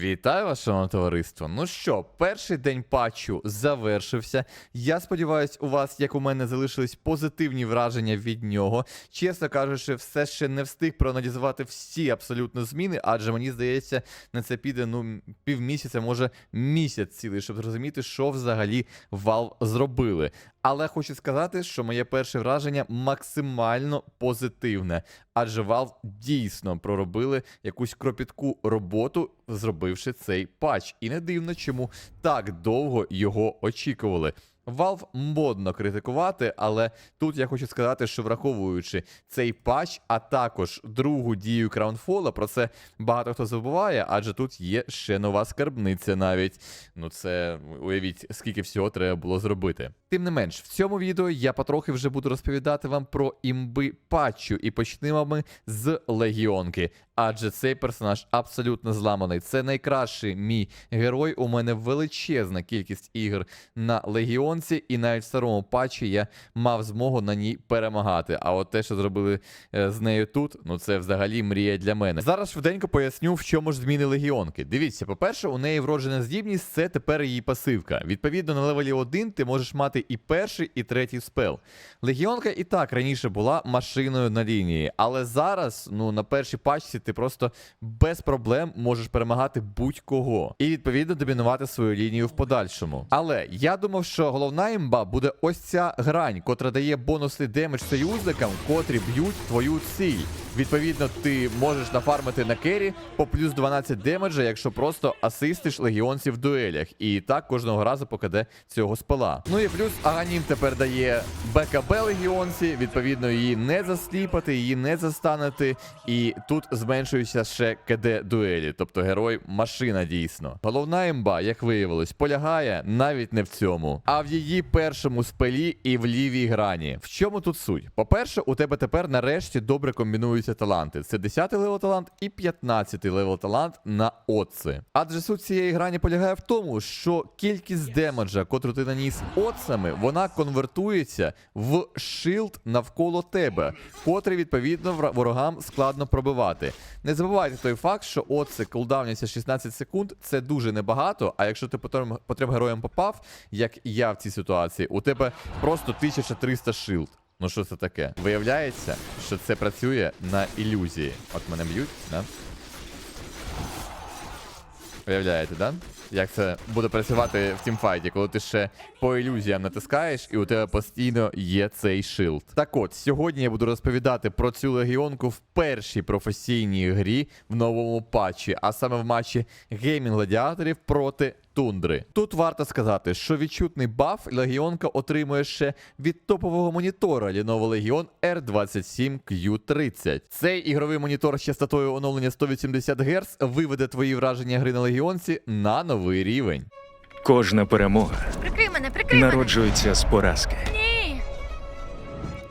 Вітаю вас, шановне товариство. Ну що, перший день патчу завершився. Я сподіваюся, у вас, як у мене, залишились позитивні враження від нього. Чесно кажучи, все ще не встиг проаналізувати всі абсолютно зміни, адже мені здається, на це піде ну півмісяця, може місяць цілий, щоб зрозуміти, що взагалі Valve зробили. Але хочу сказати, що моє перше враження максимально позитивне, адже Valve дійсно проробили якусь кропітку роботу, зробивши цей патч. І не дивно, чому так довго його очікували. Valve модно критикувати, але тут я хочу сказати, що враховуючи цей патч, а також другу дію Краунфола, про це багато хто забуває, адже тут є ще нова скарбниця навіть. Ну це уявіть, скільки всього треба було зробити. Тим не менш, в цьому відео я потрохи вже буду розповідати вам про імби патчу, і почнемо ми з Легіонки. Адже цей персонаж абсолютно зламаний. Це найкращий мій герой. У мене величезна кількість ігор на Легіонці, і навіть в старому патчі я мав змогу на ній перемагати. А от те, що зробили е, з нею тут, ну це взагалі мрія для мене. Зараз швиденько поясню, в чому ж зміни Легіонки. Дивіться, по-перше, у неї вроджена здібність це тепер її пасивка. Відповідно, на левелі 1 ти можеш мати і перший, і третій спел. Легіонка і так раніше була машиною на лінії, але зараз, ну на першій пачці, ти просто без проблем можеш перемагати будь-кого і відповідно домінувати свою лінію в подальшому. Але я думав, що головна імба буде ось ця грань, котра дає бонусний демедж союзникам, котрі б'ють твою ціль. Відповідно, ти можеш нафармити на кері по плюс 12 демеджа, якщо просто асистиш легіонців в дуелях. І так кожного разу покаде цього спела. Ну і плюс Аганім тепер дає БКБ легіонці, відповідно, її не засліпати, її не застанути. І тут зменшується ще КД дуелі, тобто герой машина дійсно. Головна імба, як виявилось, полягає навіть не в цьому, а в її першому спелі і в лівій грані. В чому тут суть? По-перше, у тебе тепер нарешті добре комбінуються таланти. Це 10-й левел талант і 15 левел талант на отци. Адже суть цієї грані полягає в тому, що кількість демеджа, котру ти наніс отцами, вона конвертується в шилд навколо тебе, котрий відповідно ворогам складно пробивати. Не забувайте той факт, що отци кулдауняться 16 секунд, це дуже небагато. А якщо ти по трьом героям попав, як я в цій ситуації, у тебе просто 1300 шилд. Ну що це таке? Виявляється, що це працює на ілюзії. От мене б'ють, да? Виявляєте, да? Як це буде працювати в тімфайті, коли ти ще по ілюзіям натискаєш, і у тебе постійно є цей шилд. Так от, сьогодні я буду розповідати про цю легіонку в першій професійній грі в новому патчі, а саме в матчі геймінг гладіаторів проти тундри. Тут варто сказати, що відчутний баф Легіонка отримує ще від топового монітора Lenovo Legion R27Q30. Цей ігровий монітор з частотою оновлення 180 Гц виведе твої враження гри на Легіонці на новий рівень. Кожна перемога Прикрий мене, прикрий мене. народжується з поразки. Ні.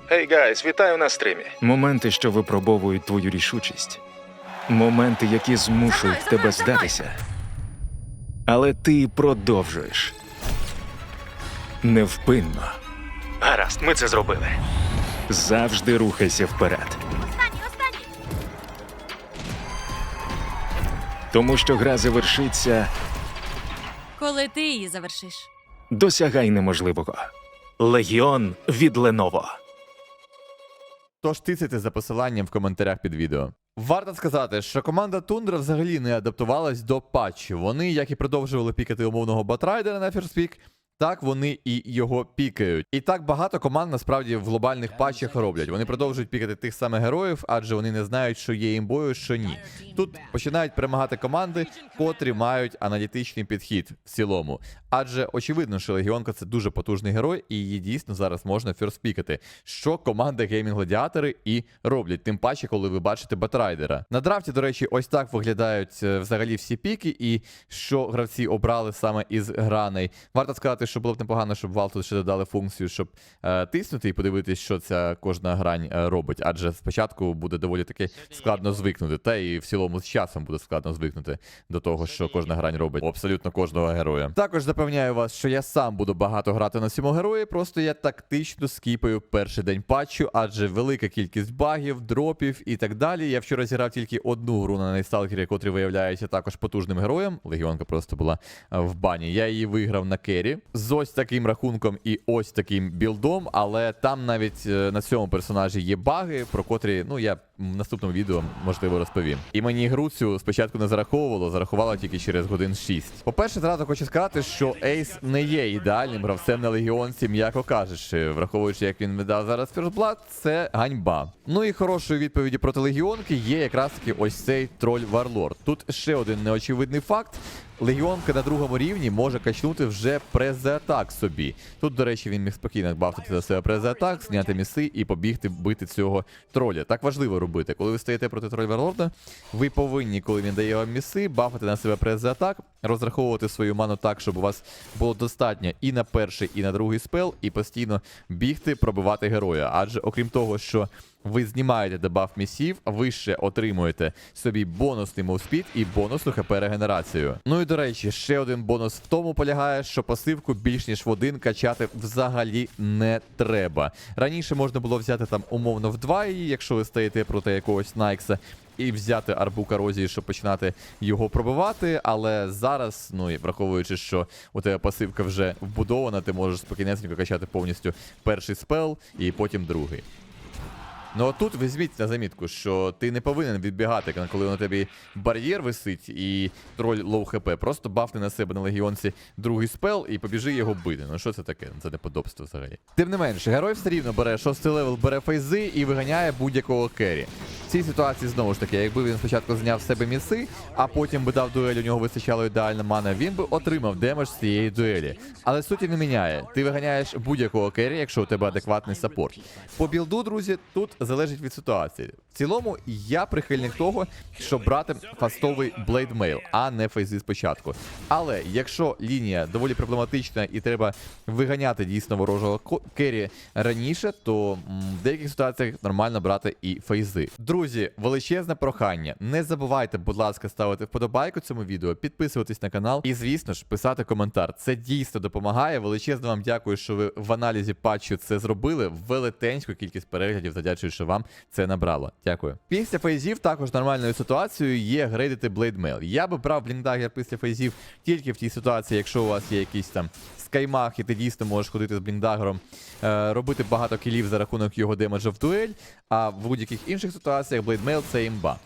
Гей, гайс, вітаю на стрімі. Моменти, що випробовують твою рішучість. Моменти, які змушують За мною, тебе за мною, за здатися. Але ти продовжуєш. Невпинно. Гаразд, ми це зробили. Завжди рухайся вперед. Останній, останній. Тому що гра завершиться, Коли ти її завершиш. досягай неможливого. Легіон від Леново. Тож тицяйте за посиланням в коментарях під відео. Варто сказати, що команда Тундра взагалі не адаптувалась до патчі. Вони, як і продовжували пікати умовного батрайдера на ферспік, так вони і його пікають. І так багато команд насправді в глобальних патчах роблять. Вони продовжують пікати тих самих героїв, адже вони не знають, що є імбою, що ні. Тут починають перемагати команди, котрі мають аналітичний підхід в цілому. Адже очевидно, що Легіонка це дуже потужний герой, і її дійсно зараз можна ферспікати, що команда Геймінг Гладіатори і роблять, тим паче, коли ви бачите Батрайдера. На драфті, до речі, ось так виглядають е, взагалі всі піки, і що гравці обрали саме із граней. Варто сказати, сказати, що було б непогано, щоб Valve тут ще додали функцію, щоб е, тиснути і подивитись, що ця кожна грань е, робить. Адже спочатку буде доволі таки складно звикнути, та і в цілому з часом буде складно звикнути до того, що кожна грань робить абсолютно кожного героя. Також запевняю вас, що я сам буду багато грати на цьому герої, просто я тактично скіпаю перший день патчу, адже велика кількість багів, дропів і так далі. Я вчора зіграв тільки одну гру на Найсталкері, котрий виявляється також потужним героєм. Легіонка просто була е, в бані. Я її виграв на кері з ось таким рахунком і ось таким білдом, але там навіть е, на цьому персонажі є баги, про котрі ну я в наступному відео можливо розповім. І мені гру цю спочатку не зараховувало, зарахувало тільки через годин 6. По-перше, зразу хочу сказати, що Ейс не є ідеальним гравцем на легіонці, м'яко кажучи, враховуючи, як він видав зараз Фірстблад, це ганьба. Ну і хорошою відповіді проти легіонки є якраз таки ось цей троль Варлорд. Тут ще один неочевидний факт. Легіонка на другому рівні може качнути вже презеатак собі. Тут, до речі, він міг спокійно бафтити за себе презеатак, зняти міси і побігти бити цього троля. Так важливо робити. Коли ви стоїте проти троль Верлорда, ви повинні, коли він дає вам міси, бафати на себе презеатак, розраховувати свою ману так, щоб у вас було достатньо і на перший, і на другий спел, і постійно бігти, пробивати героя. Адже окрім того, що ви знімаєте дебаф місів, ви ще отримуєте собі бонусний мовспід і бонусну хп регенерацію. Ну і до речі, ще один бонус в тому полягає, що пасивку більш ніж в один качати взагалі не треба. Раніше можна було взяти там умовно в два її, якщо ви стоїте проти якогось Найкса. І взяти арбу корозії, щоб починати його пробивати. Але зараз, ну і враховуючи, що у тебе пасивка вже вбудована, ти можеш спокійнесенько качати повністю перший спел і потім другий. Ну тут візьміть на замітку, що ти не повинен відбігати, коли на тобі бар'єр висить і троль лоу хп. Просто бафни на себе на легіонці другий спел і побіжи його бити. Ну що це таке? Це неподобство взагалі. Тим не менше, герой все рівно бере шостий левел, бере фейзи і виганяє будь-якого кері. В цій ситуації знову ж таки, якби він спочатку зняв себе міси, а потім би дав дуель, у нього вистачало ідеальна мана, він би отримав демедж з цієї дуелі. Але суті не міняє. Ти виганяєш будь-якого кері, якщо у тебе адекватний саппорт. По білду, друзі, тут залежить від ситуації. В цілому я прихильник того, щоб брати фастовий блейдмейл, а не фейзи спочатку. Але якщо лінія доволі проблематична і треба виганяти дійсно ворожого кері раніше, то в деяких ситуаціях нормально брати і фейзи. Друзі, величезне прохання. Не забувайте, будь ласка, ставити вподобайку цьому відео, підписуватись на канал і, звісно ж, писати коментар. Це дійсно допомагає. Величезно вам дякую, що ви в аналізі патчу це зробили. Велетенську кількість переглядів. Задячую, що вам це набрало. Дякую. Після фейзів також нормальною ситуацією є грейдити блейдмейл. Я би брав бліндагер після фейзів тільки в тій ситуації, якщо у вас є якісь там скаймах, і ти дійсно можеш ходити з бліндагером, е, робити багато кілів за рахунок його демеджа в дуель. А в будь-яких інших ситуаціях блейдмейл це імба.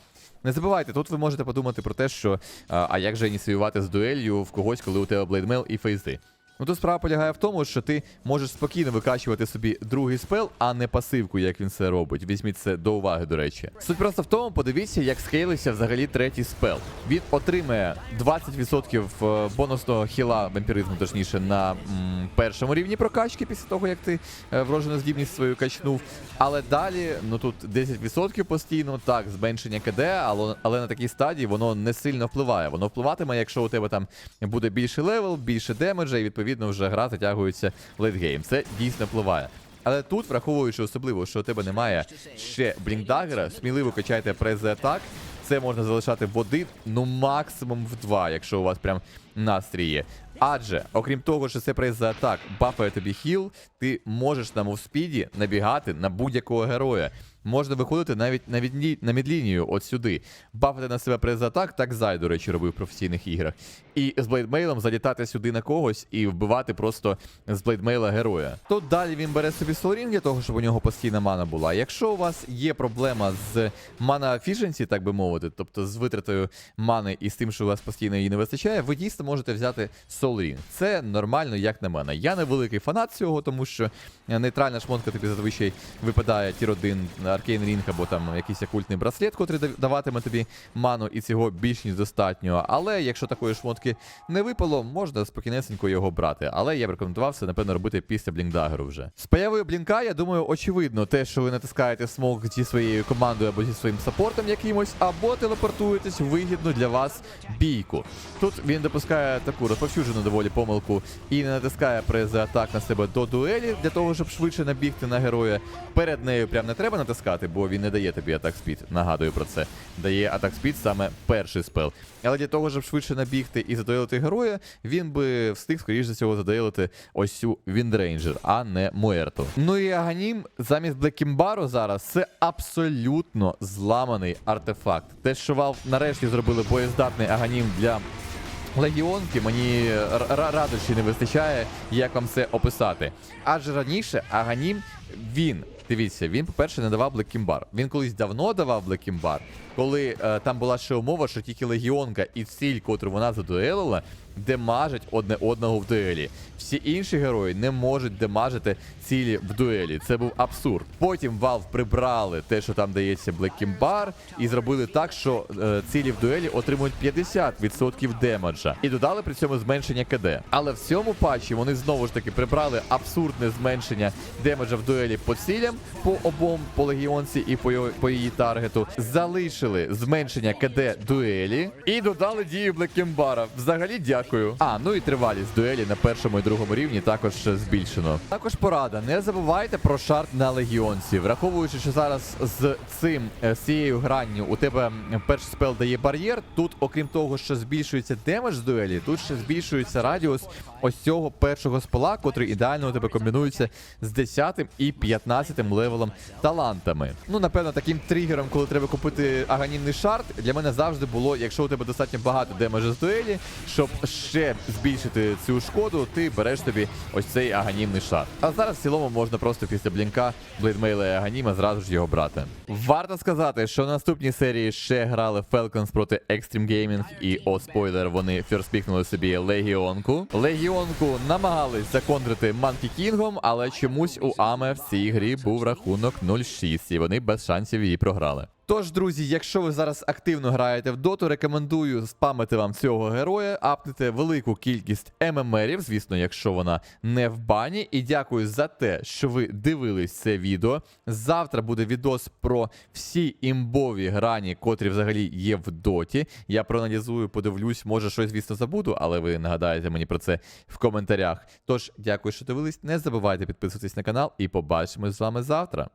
Не забувайте, тут ви можете подумати про те, що а, а як же ініціювати з дуелью в когось, коли у тебе блейдмейл і фейзи. Ну тут справа полягає в тому, що ти можеш спокійно викачувати собі другий спел, а не пасивку, як він це робить. Візьміть це до уваги, до речі. Суть просто в тому, подивіться, як скейлився взагалі третій спел. Він отримає 20% е, бонусного хіла вампіризму, точніше, на м, першому рівні прокачки після того, як ти е, здібність свою качнув. Але далі, ну тут 10% постійно, так, зменшення КД, але, але на такій стадії воно не сильно впливає. Воно впливатиме, якщо у тебе там буде більший левел, більше демеджа, і відповідно вже гра затягується в лейтгейм. Це дійсно впливає. Але тут, враховуючи особливо, що у тебе немає ще блінкдагера, сміливо качайте през-атак. Це можна залишати в один, ну максимум в два, якщо у вас прям настрій є. Адже, окрім того, що це прейс за атак бафає тобі хіл, ти можеш на мовспіді набігати на будь-якого героя. Можна виходити навіть на, відлі... на мідлінію от сюди. Бафати на себе прейс за атак, так Зай, до речі, робив в професійних іграх. І з блейдмейлом залітати сюди на когось і вбивати просто з блейдмейла героя. Тут далі він бере собі солрінг для того, щоб у нього постійна мана була. Якщо у вас є проблема з мана efficiency, так би мовити, тобто з витратою мани і з тим, що у вас постійно її не вистачає, ви дійсно можете взяти Soul Це нормально, як на мене. Я не великий фанат цього, тому що нейтральна шмотка тобі зазвичай випадає тір 1, Аркейн Рінг або там якийсь окультний браслет, котрий даватиме тобі ману, і цього більш ніж достатньо. Але якщо такої шмотки не випало, можна спокійнесенько його брати. Але я б рекомендував це, напевно, робити після блінкдагеру вже. З появою блінка, я думаю, очевидно, те, що ви натискаєте смок зі своєю командою або зі своїм саппортом якимось, або телепортуєтесь в вигідну для вас бійку. Тут він допускає таку розповсюджену доволі помилку і не натискає при атак на себе до дуелі для того, щоб швидше набігти на героя. Перед нею прям не треба натискати, бо він не дає тобі атак спід. Нагадую про це. Дає атак спід саме перший спел. Але для того, щоб швидше набігти і задоїлити героя, він би встиг, скоріш за цього, задоїлити ось цю Віндрейнджер, а не Муерту. Ну і Аганім замість Блекімбару зараз це абсолютно зламаний артефакт. Те, що Valve нарешті зробили боєздатний Аганім для Легіонки мені радощі не вистачає, як вам це описати. Адже раніше Аганім він. Дивіться, він, по-перше, не давав Блекімбар. Він колись давно давав Блекімбар, коли е, там була ще умова, що тільки Легіонка і ціль, котру вона задуелила, демажать одне одного в дуелі. Всі інші герої не можуть демажити цілі в дуелі. Це був абсурд. Потім Valve прибрали те, що там дається Блекімбар, і зробили так, що е, цілі в дуелі отримують 50% демеджа. І додали при цьому зменшення КД. Але в цьому патчі вони знову ж таки прибрали абсурдне зменшення демеджа в дуелі по цілям, по обом, по легіонці і по, по її таргету. Залишили зменшення КД дуелі і додали дію Блекімбара. Взагалі дякую. А, ну і тривалість дуелі на першому і другому рівні також збільшено. Також порада: не забувайте про шарт на легіонці, враховуючи, що зараз з цим е, з цією гранню у тебе перший спел дає бар'єр. Тут, окрім того, що збільшується демедж з дуелі, тут ще збільшується радіус ось цього першого спела, котрий ідеально у тебе комбінується з 10 і 15 левелом талантами. Ну, напевно, таким тригером, коли треба купити аганімний шарт, для мене завжди було, якщо у тебе достатньо багато демеджа з дуелі, щоб ще збільшити цю шкоду, ти береш собі ось цей аганімний шарт. А зараз в цілому можна просто після блінка блейдмейла і аганіма зразу ж його брати. Варто сказати, що наступній серії ще грали Falcons проти Extreme Gaming, і о спойлер, вони ферспікнули собі Легіонку. Легіонку намагались законтрити Манкі Кінгом, але чомусь у Аме в цій грі був рахунок 0-6, і вони без шансів її програли. Тож, друзі, якщо ви зараз активно граєте в доту, рекомендую спамити вам цього героя, апнете велику кількість ММРів, звісно, якщо вона не в бані. І дякую за те, що ви дивились це відео. Завтра буде відос про всі імбові грані, котрі взагалі є в доті. Я проаналізую, подивлюсь, може щось, звісно, забуду, але ви нагадаєте мені про це в коментарях. Тож, дякую, що дивились. Не забувайте підписуватись на канал і побачимось з вами завтра.